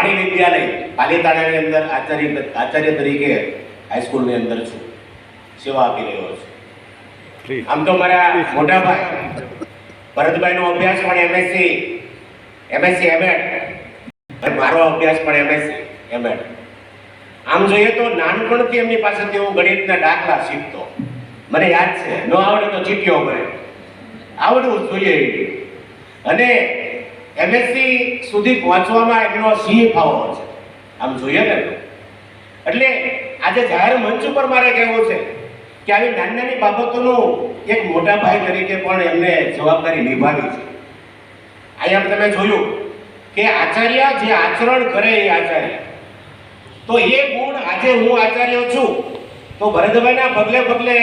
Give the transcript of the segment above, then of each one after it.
વાણી વિદ્યાલય પાલીતાણાની અંદર આચાર્ય આચાર્ય તરીકે હાઈસ્કૂલની અંદર છું. સેવા આપી રહ્યો છું. આમ તો મારા મોટા ભાઈ ભરતભાઈનો અભ્યાસ પણ એમએસસી એમએસસી એમએડ અને મારો અભ્યાસ પણ એમએસસી એમએડ આમ જોઈએ તો નાનપણથી એમની પાસેથી હું ગણિતના દાખલા શીખતો. મને યાદ છે ન આવડે તો ચીટીઓ ભરે. આવડવું જોઈએ. અને એમએસસી સુધી પહોંચવામાં એમનો સિંહ ફાવો છે. આમ જોઈએ ને એટલે આજે જાહેર મંચ ઉપર મારે કહેવું છે કે આવી નાની નાની બાબતોનું એક મોટા ભાઈ તરીકે પણ એમને જવાબદારી નિભાવી છે. અહીંયા તમે જોયું કે આચાર્ય જે આચરણ કરે એ આચાર્ય. તો એ ગુણ આજે હું આચાર્ય છું. તો ભરતભાઈના પગલે પગલે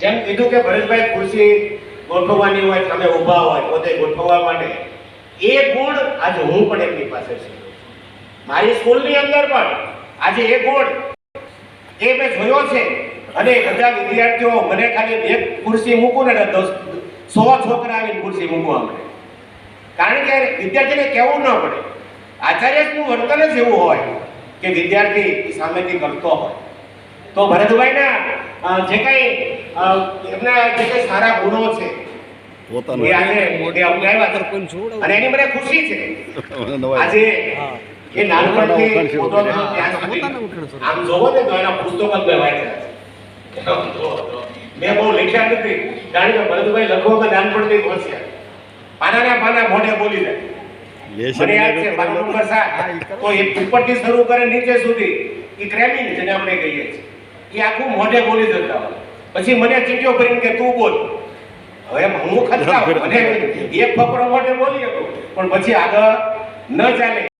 જેમ કીધું કે ભરતભાઈ ખુરશી ગોઠવવાની હોય તમે ઊભા હોય, પોતે ગોઠવવા માટે એ ગુણ આજે હું પણ એમની પાસે છે. મારી સ્કૂલની અંદર પણ આજે એ ગુણ એ મેં જોયો છે અને બધા વિદ્યાર્થીઓ મને ખાલી બે ખુરશી મૂકું ને સો છોકરા આવીને ખુરશી મૂકવા મળે કારણ કે વિદ્યાર્થીને કહેવું ન પડે. આચાર્યનું વર્તન જ એવું હોય કે વિદ્યાર્થી સામેથી કરતો હોય. તો ભરતભાઈના જે કંઈ એમના જે કંઈ સારા ગુણો છે પોતાનું. અને એની મને ખુશી છે. આજે એ નાનપણથી સુધી આમ જોવો ને તો એના પુસ્તકો જ મેં બહુ લખ્યા નથી. કારણ કે ભરતભાઈ લખવામાં નાનપણથી હોશિયાર. પાનાના પાના મોઢે બોલી જાય. શરૂ કરે નીચે સુધી. એ ક્રેમિંગ જેને આપણે કહીએ છીએ. એ આખું મોઢે બોલી જતા હોય. પછી મને ચીટીઓ કરીને કે તું બોલ. હવે હું ખતરા મને એક ફકરો મોઢે બોલી હતો પણ પછી આગળ ન ચાલે.